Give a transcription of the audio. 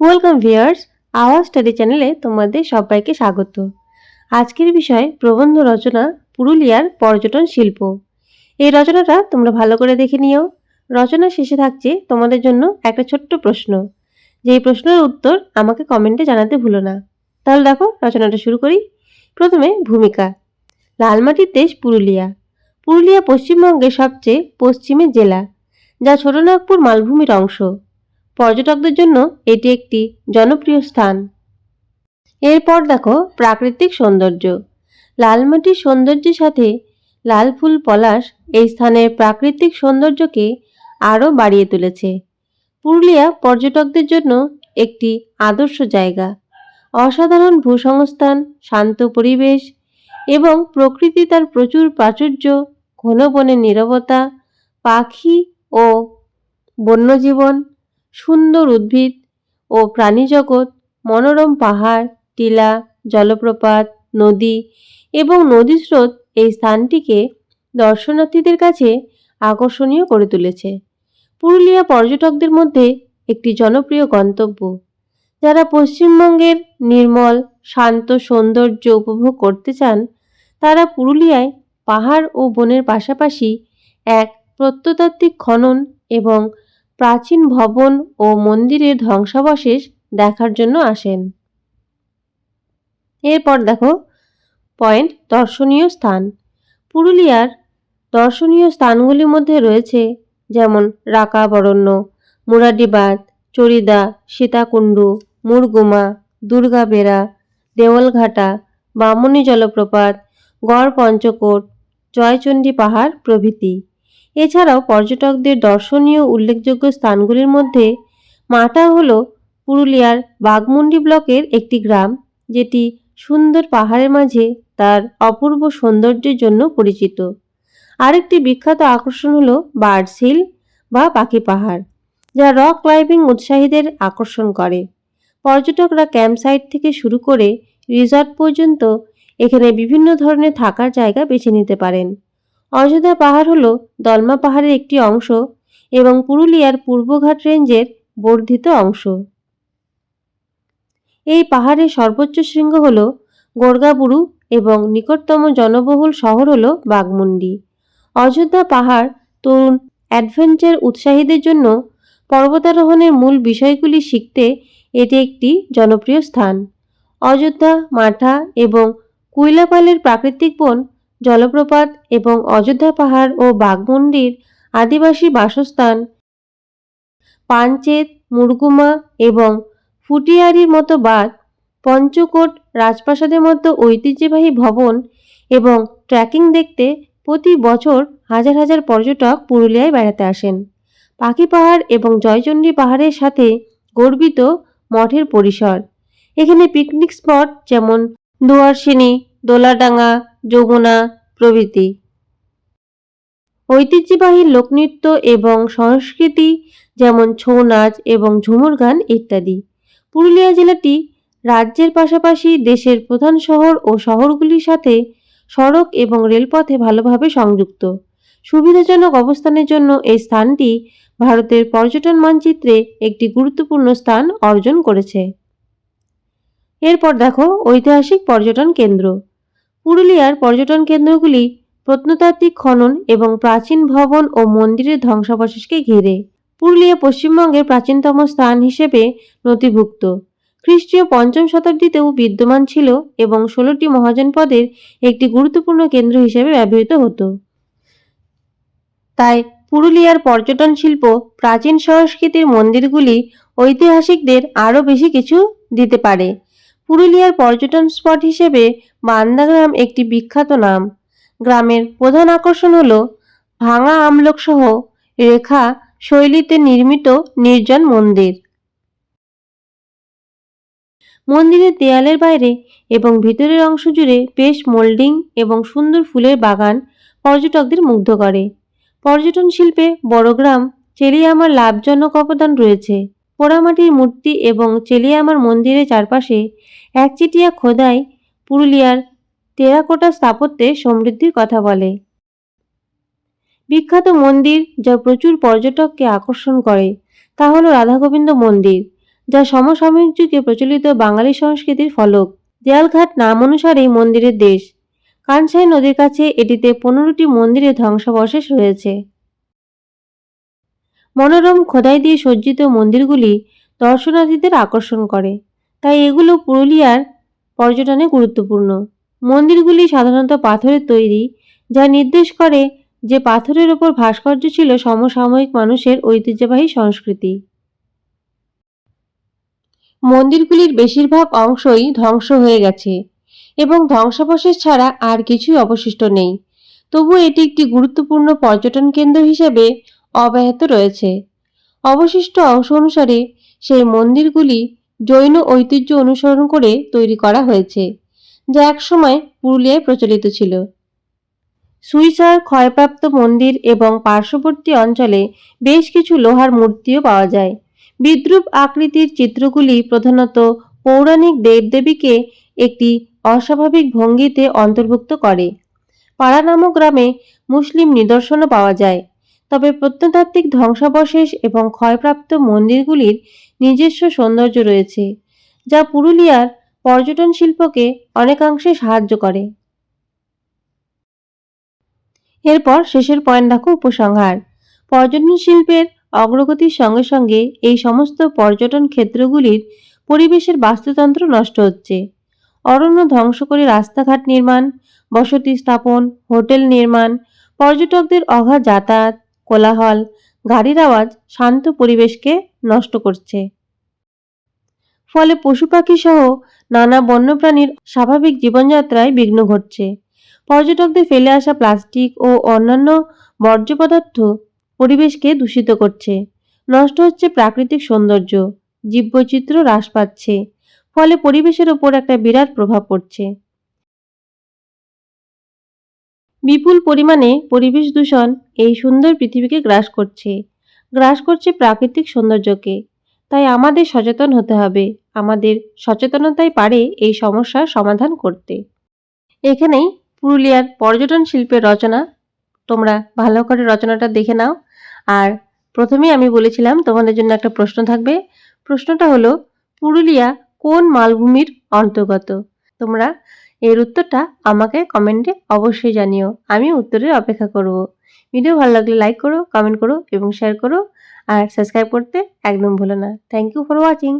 Welcome viewers hour study চ্যানেলে তোমাদের সবাইকে স্বাগত। আজকের বিষয় প্রবন্ধ রচনা, পুরুলিয়ার পর্যটন শিল্প। এই রচনাটা তোমরা ভালো করে দেখে নিও। রচনা শেষে থাকছে তোমাদের জন্য একটা ছোট্ট প্রশ্ন। যেই প্রশ্নের উত্তর আমাকে কমেন্টে জানাতে ভুলো না। তাহলে দেখো, রচনাটা শুরু করি। প্রথমে ভূমিকা। লালমাটির দেশ পুরুলিয়া। পুরুলিয়া পশ্চিমবঙ্গের সবচেয়ে পশ্চিমের জেলা, যা ছোটনাগপুর মালভূমির অংশ। পর্যটকদের জন্য এটি একটি জনপ্রিয় স্থান। এরপর দেখো প্রাকৃতিক সৌন্দর্য। লালমাটির সৌন্দর্যের সাথে লাল ফুল পলাশ এই স্থানের প্রাকৃতিক সৌন্দর্যকে আরও বাড়িয়ে তুলেছে। পুরুলিয়া পর্যটকদের জন্য একটি আদর্শ জায়গা। অসাধারণ ভূসংস্থান, শান্ত পরিবেশ এবং প্রকৃতি তার প্রচুর প্রাচুর্য, ঘন বনের নীরবতা, পাখি ও বন্যজীবন সুন্দর উদ্ভিদ ও প্রাণীজগৎ, মনোরম পাহাড়, টিলা, জলপ্রপাত, নদী এবং নদী স্রোত এই স্থানটিকে দর্শনার্থীদের কাছে আকর্ষণীয় করে তুলেছে। পুরুলিয়া পর্যটকদের মধ্যে একটি জনপ্রিয় গন্তব্য, যারা পশ্চিমবঙ্গের নির্মল, শান্ত সৌন্দর্য উপভোগ করতে চান, তারা পুরুলিয়ায় পাহাড় ও বনের পাশাপাশি এক প্রত্নতাত্ত্বিক খনন এবং প্রাচীন ভবন ও মন্দিরের ধ্বংসাবশেষ দেখার জন্য আসেন। এরপর দেখো পয়েন্ট দর্শনীয় স্থান। পুরুলিয়ার দর্শনীয় স্থানগুলির মধ্যে রয়েছে, যেমন রাকাবরণ্য মুরাডিবাদ চরিদা সীতাকুণ্ডু, মুরগুমা, দুর্গাবেড়া, দেওয়ালঘাটা, বামনী জলপ্রপাত গড় পঞ্চকোট জয়চণ্ডী পাহাড় প্রভৃতি। এছাড়াও পর্যটকদের দর্শনীয় উল্লেখযোগ্য স্থানগুলির মধ্যে মাটা হল পুরুলিয়ার বাঘমুন্ডি ব্লকের একটি গ্রাম, যেটি সুন্দর পাহাড়ের মাঝে তার অপূর্ব সৌন্দর্যের জন্য পরিচিত। আরেকটি বিখ্যাত আকর্ষণ হলো বার্ডস হিল বা পাখি পাহাড়, যা রক ক্লাইম্বিং উৎসাহীদের আকর্ষণ করে। পর্যটকরা ক্যাম্পসাইট থেকে শুরু করে রিসর্ট পর্যন্ত এখানে বিভিন্ন ধরনের থাকার জায়গা বেছে নিতে পারেন। অযোধ্যা পাহাড় হল দলমা পাহাড়ের একটি অংশ এবং পুরুলিয়ার পূর্বঘাট রেঞ্জের বর্ধিত অংশ। এই পাহাড়ের সর্বোচ্চ শৃঙ্গ হল গোর্গাবুরু এবং নিকটতম জনবহুল শহর হল বাগমুন্ডি অযোধ্যা পাহাড় তরুণ অ্যাডভেঞ্চার উৎসাহীদের জন্য পর্বতারোহণের মূল বিষয়গুলি শিখতে এটি একটি জনপ্রিয় স্থান। অযোধ্যা, মাঠা এবং কুইলাপালের প্রাকৃতিক বন জলপ্রপাত এবং অযোধ্যা পাহাড় ও বাঘমুন্ডির আদিবাসী বাসস্থান পাঞ্চেত মুরগুমা এবং ফুটিয়ারির মতো বাঁধ পঞ্চকোট রাজপ্রাসাদের মতো ঐতিহ্যবাহী ভবন এবং ট্রেকিং দেখতে প্রতি বছর হাজার হাজার পর্যটক পুরুলিয়ায় বেড়াতে আসেন। পাখি পাহাড় এবং জয়চণ্ডী পাহাড়ের সাথে গর্বিত মঠের পরিসর। এখানে পিকনিক স্পট যেমন দুয়ারসিনী দোলাডাঙ্গা, যমুনা প্রভৃতি। ঐতিহ্যবাহী লোকনৃত্য এবং সংস্কৃতি যেমন ছৌ নাচ এবং ঝুমুর গান ইত্যাদি। পুরুলিয়া জেলাটি রাজ্যের পাশাপাশি দেশের প্রধান শহর ও শহরগুলির সাথে সড়ক এবং রেলপথে ভালোভাবে সংযুক্ত। সুবিধাজনক অবস্থানের জন্য এই স্থানটি ভারতের পর্যটন মানচিত্রে একটি গুরুত্বপূর্ণ স্থান অর্জন করেছে। এরপর দেখো ঐতিহাসিক পর্যটন কেন্দ্র। পুরুলিয়ার পর্যটন কেন্দ্রগুলি প্রত্নতাত্ত্বিক খনন এবং প্রাচীন ভবন ও মন্দিরের ধ্বংসাবশেষকে ঘিরে। পুরুলিয়া পশ্চিমবঙ্গের প্রাচীনতম স্থান হিসেবে নথিভুক্ত। খ্রিস্টীয় পঞ্চম শতাব্দীতেও বিদ্যমান ছিল এবং ষোলোটি মহাজনপদের একটি গুরুত্বপূর্ণ কেন্দ্র হিসেবে ব্যবহৃত হতো। তাই পুরুলিয়ার পর্যটন শিল্প, প্রাচীন সংস্কৃতির মন্দিরগুলি ঐতিহাসিকদের আরও বেশি কিছু দিতে পারে। পুরুলিয়ার পর্যটন স্পট হিসেবে বান্দাগ্রাম একটি বিখ্যাত নাম। গ্রামের প্রধান আকর্ষণ হল ভাঙা আমলক সহ রেখা শৈলীতে নির্মিত নির্জন মন্দির। মন্দিরের দেয়ালের বাইরে এবং ভিতরের অংশ জুড়ে বেশ মোল্ডিং এবং সুন্দর ফুলের বাগান পর্যটকদের মুগ্ধ করে। পর্যটন শিল্পে বড়গ্রাম চেলিয়ামার লাভজনক অবদান রয়েছে। পোড়ামাটির মূর্তি এবং চেলিয়ামার মন্দিরের চারপাশে একচেটিয়া খোদাই পুরুলিয়ার টেরাকোটা স্থাপত্যে সমৃদ্ধির কথা বলে। বিখ্যাত মন্দির যা প্রচুর পর্যটককে আকর্ষণ করে, তা হল রাধাগোবিন্দ মন্দির, যা সমসাময়িক যুগে প্রচলিত বাঙালি সংস্কৃতির ফলক। দেয়ালঘাট নাম অনুসারেই মন্দিরের দেশ। কানসাই নদীর কাছে এটিতে পনেরোটি মন্দিরের ধ্বংসাবশেষ রয়েছে। মনোরম খোদাই দিয়ে সজ্জিত মন্দিরগুলি দর্শনার্থীদের আকর্ষণ করে। তাই এগুলো পুরুলিয়ার পর্যটনে গুরুত্বপূর্ণ। মন্দিরগুলি সাধারণত পাথরের তৈরি, যা নির্দেশ করে যে পাথরের ওপর ভাস্কর্য ছিল সমসাময়িক মানুষের ঐতিহ্যবাহী সংস্কৃতি। মন্দিরগুলির বেশিরভাগ অংশই ধ্বংস হয়ে গেছে এবং ধ্বংসাবশেষ ছাড়া আর কিছুই অবশিষ্ট নেই। তবু এটি একটি গুরুত্বপূর্ণ পর্যটন কেন্দ্র হিসেবে অব্যাহত রয়েছে। অবশিষ্ট অংশ অনুসারে সেই মন্দিরগুলি জৈন ঐতিহ্য অনুসরণ করে তৈরি করা হয়েছে, যা একসময় পুরুলিয়ায় প্রচলিত ছিল। সুইসার ক্ষয়প্রাপ্ত মন্দির এবং পার্শ্ববর্তী অঞ্চলে বেশ কিছু লোহার মূর্তিও পাওয়া যায়। বিদ্রুপ আকৃতির চিত্রগুলি প্রধানত পৌরাণিক দেবদেবীকে একটি অস্বাভাবিক ভঙ্গিতে অন্তর্ভুক্ত করে। পাড়া নামক গ্রামে মুসলিম নিদর্শনও পাওয়া যায়। তবে প্রত্নতাত্ত্বিক ধ্বংসাবশেষ এবং ক্ষয়প্রাপ্ত মন্দিরগুলির নিজস্ব সৌন্দর্য রয়েছে, যা পুরুলিয়ার পর্যটন শিল্পকে অনেকাংশে সাহায্য করে। এরপর শেষের পয়েন্ট রাখো উপসংহার। পর্যটন শিল্পের অগ্রগতির সঙ্গে সঙ্গে এই সমস্ত পর্যটন ক্ষেত্রগুলির পরিবেশের বাস্তুতন্ত্র নষ্ট হচ্ছে। অরণ্য ধ্বংস করে রাস্তাঘাট নির্মাণ, বসতি স্থাপন, হোটেল নির্মাণ, পর্যটকদের অগাধ যাতায়াত কোলাহল, গাড়ির আওয়াজ শান্ত পরিবেশকে নষ্ট করছে। ফলে পশু পাখি সহ নানা বন্যপ্রাণীর স্বাভাবিক জীবনযাত্রায় বিঘ্ন ঘটছে। পর্যটকদের ফেলে আসা প্লাস্টিক ও অন্যান্য বর্জ্য পদার্থ পরিবেশকে দূষিত করছে। নষ্ট হচ্ছে প্রাকৃতিক সৌন্দর্য, জীববৈচিত্র্য হ্রাস পাচ্ছে। ফলে পরিবেশের ওপর একটা বিরাট প্রভাব পড়ছে। বিপুল পরিমাণে পরিবেশ দূষণ এই সুন্দর পৃথিবীকে গ্রাস করছে। গ্রাস করছে প্রাকৃতিক সৌন্দর্যকে। তাই আমাদের সচেতন হতে হবে। আমাদের সচেতনতাই পারে এই সমস্যার সমাধান করতে। এখানেই পুরুলিয়ার পর্যটন শিল্পের রচনা। তোমরা ভালো করে রচনাটা দেখে নাও। আর প্রথমেই আমি বলেছিলাম, তোমাদের জন্য একটা প্রশ্ন থাকবে। প্রশ্নটা হলো, পুরুলিয়া কোন মালভূমির অন্তর্গত? তোমরা এর উত্তরটা আমাকে কমেন্টে অবশ্যই জানিও। আমি উত্তরের অপেক্ষা করব। ভিডিও ভালো লাগলে লাইক করো কমেন্ট করো এবং শেয়ার করো। আর সাবস্ক্রাইব করতে একদম ভুলো না। Thank you for watching